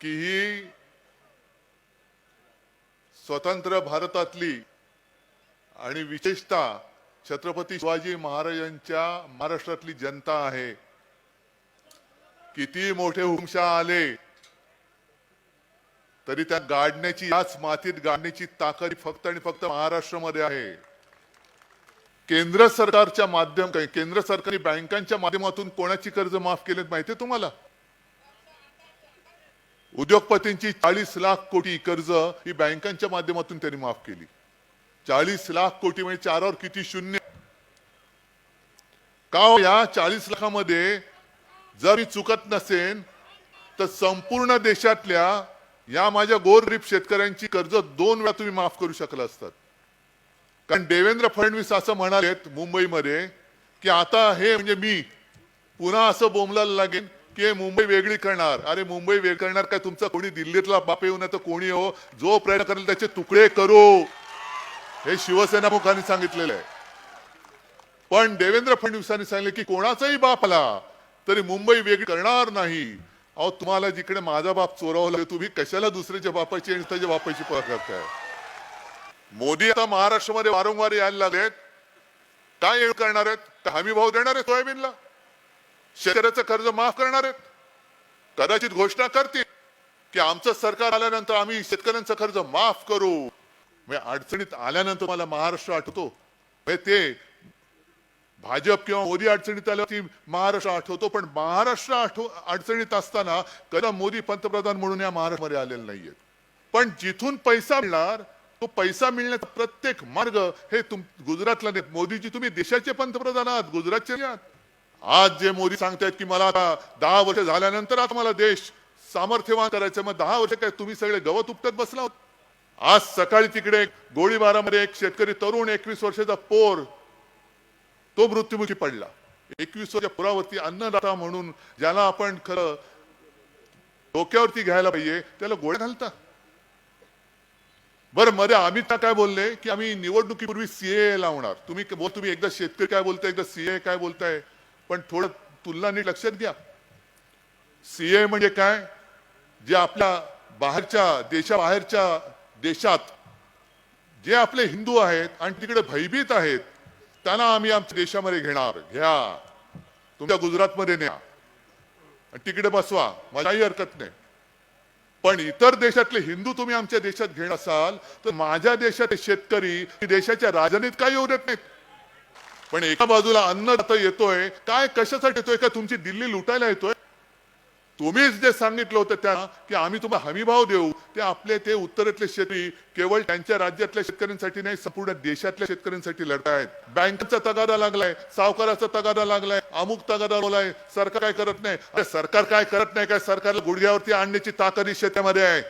की ही स्वतंत्र भारतातली आणि विशेषतः छत्रपती शिवाजी महाराजांच्या महाराष्ट्रातली जनता आहे. किती मोठे हुमशा आले तरी त्या गाडण्याची याच मातीत गाडण्याची ताकद फक्त आणि फक्त महाराष्ट्रामध्ये आहे. केंद्र सरकारच्या माध्यम केंद्र सरकारी बँकांच्या माध्यमातून कोणाची कर्ज माफ केलेत माहितीये तुम्हाला? उद्योगपतींची चाळीस लाख कोटी कर्ज ही बँकांच्या माध्यमातून त्यांनी माफ केली. चाळीस लाख कोटी म्हणजे चारावर किती शून्य? का हो या चाळीस लाखामध्ये जर मी चुकत नसेन तर संपूर्ण देशातल्या या माझ्या गोरगरीब शेतकऱ्यांची कर्ज दोन वेळा तुम्ही माफ करू शकला असतात. कारण देवेंद्र फडणवीस असं म्हणालेत मुंबईमध्ये की आता हे म्हणजे मी पुन्हा असं बोंबलायला लागेल की हे मुंबई वेगळी करणार. अरे मुंबई वेगळी करणार काय? तुमचा कोणी दिल्लीतला बाप येऊ नाही तर कोणी हो? जो प्रयत्न करेल त्याचे तुकडे करू. हे शिवसेना मुखांनी सांगितलेलं आहे. पण देवेंद्र फडणवीसांनी सांगितले की कोणाचाही बाप आला तरी मुंबई वेगळी करणार नाही. अहो तुम्हाला जिकडे माझा बाप चोरावला तुम्ही कशाला दुसऱ्याच्या बापाची आणि त्याच्या बापाची पळ करताय? मोदी आता महाराष्ट्रामध्ये वारंवार यायला लागलेत. काय करणार आहेत? हमी भाव देणार आहे सोयाबीनला? शेतकऱ्याचं कर्ज माफ करणार आहेत. कदाचित घोषणा करतील की आमचं सरकार आल्यानंतर आम्ही शेतकऱ्यांचं कर्ज माफ करू. म्हणजे अडचणीत आल्यानंतर मला महाराष्ट्र आठवतो. ते भाजप किंवा मोदी अडचणीत आल्यावरती महाराष्ट्र आठवतो. पण महाराष्ट्र आठव अडचणीत असताना कदा मोदी पंतप्रधान म्हणून या महाराष्ट्रामध्ये आलेले नाहीयेत. पण जिथून पैसा मिळणार तो पैसा मिळण्याचा प्रत्येक मार्ग हे तुम गुजरातला नाही मोदीजी तुम्ही देशाचे पंतप्रधान आहात गुजरातचे आहात. आज जे मोदी सांगतायत की मला आता दहा वर्ष झाल्यानंतर आता मला देश सामर्थ्यवान करायचं मग दहा वर्ष काय तुम्ही सगळे गवत उपटत बसला आज सकाळी तिकडे गोळीबारामध्ये एक शेतकरी तरुण एकवीस वर्षाचा पोर तो मृत्युमुखी पडला. एकवीस वर्ष पुरावरती अन्नदाता म्हणून ज्याला आपण खरं डोक्यावरती घ्यायला पाहिजे त्याला गोळ्या घालता. बरं मध्ये अमित शहा काय बोलले? की आम्ही निवडणुकीपूर्वी सीए लावणार. तुम्ही बोल तुम्ही एकदा शेतकरी काय बोलताय एकदा सीए काय बोलताय? पण थोडं तुलना नीट लक्षात घ्या. सीए म्हणजे काय? जे आपल्या बाहेरच्या देशाबाहेरच्या देशात जे आपले हिंदू आहेत आणि तिकडे भयभीत आहेत त्यांना आम्ही आमच्या देशामध्ये घेणार. घ्या. तुमच्या गुजरातमध्ये न्या. आणि तिकडे बसवा. मलाही हरकत नाही. पण इतर देशातले हिंदू तुम्ही आमच्या देशात घेणार असाल तर माझ्या देशातले शेतकरी देशाच्या राजधानीत काही येऊ देत नाहीत. पण एका बाजूला अन्न आता येतोय. काय कशासाठी येतोय? का तुमची दिल्ली लुटायला येतोय? तुम्हीच जे सांगितलं होतं त्या की आम्ही तुम्हाला हमीभाव देऊ ते आपले ते उत्तरेतले शेतकरी केवळ त्यांच्या राज्यातल्या शेतकऱ्यांसाठी नाही संपूर्ण देशातल्या शेतकऱ्यांसाठी लढतायत. बँकेचा तगादा लागलाय सावकाराचा तगादा लागलाय अमुक तगादा बोलाय सरकार काय करत नाही? अरे सरकार काय करत नाही? काय सरकारला गुडघ्यावरती आणण्याची ताकद ही शेतामध्ये आहे.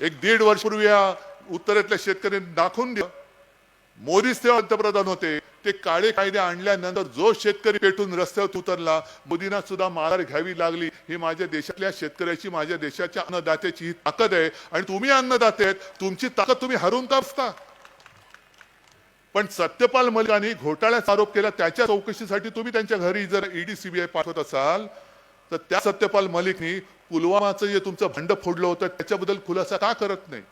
एक दीड वर्षपूर्वी या उत्तरेतल्या शेतकऱ्यांनी दाखवून दिलं. मोदीच ते पंतप्रधान होते. ते काळे कायदे आणल्यानंतर जो शेतकरी पेटून रस्त्यावर उतरला मोदींना सुद्धा माघार घ्यावी लागली. ही माझ्या देशातल्या शेतकऱ्याची माझ्या देशाच्या अन्नदात्याची ही ताकद आहे. आणि तुम्ही अन्नदाते आहेत तुमची ताकद तुम्ही हरून का असता पण सत्यपाल मलिकांनी घोटाळ्याचा आरोप केला. त्याच्या चौकशीसाठी तुम्ही त्यांच्या घरी जर ईडी सीबीआय पाठवत असाल तर त्या सत्यपाल मलिकनी पुलवामाचं जे तुमचं भंड फोडलं होतं त्याच्याबद्दल खुलासा का करत नाही?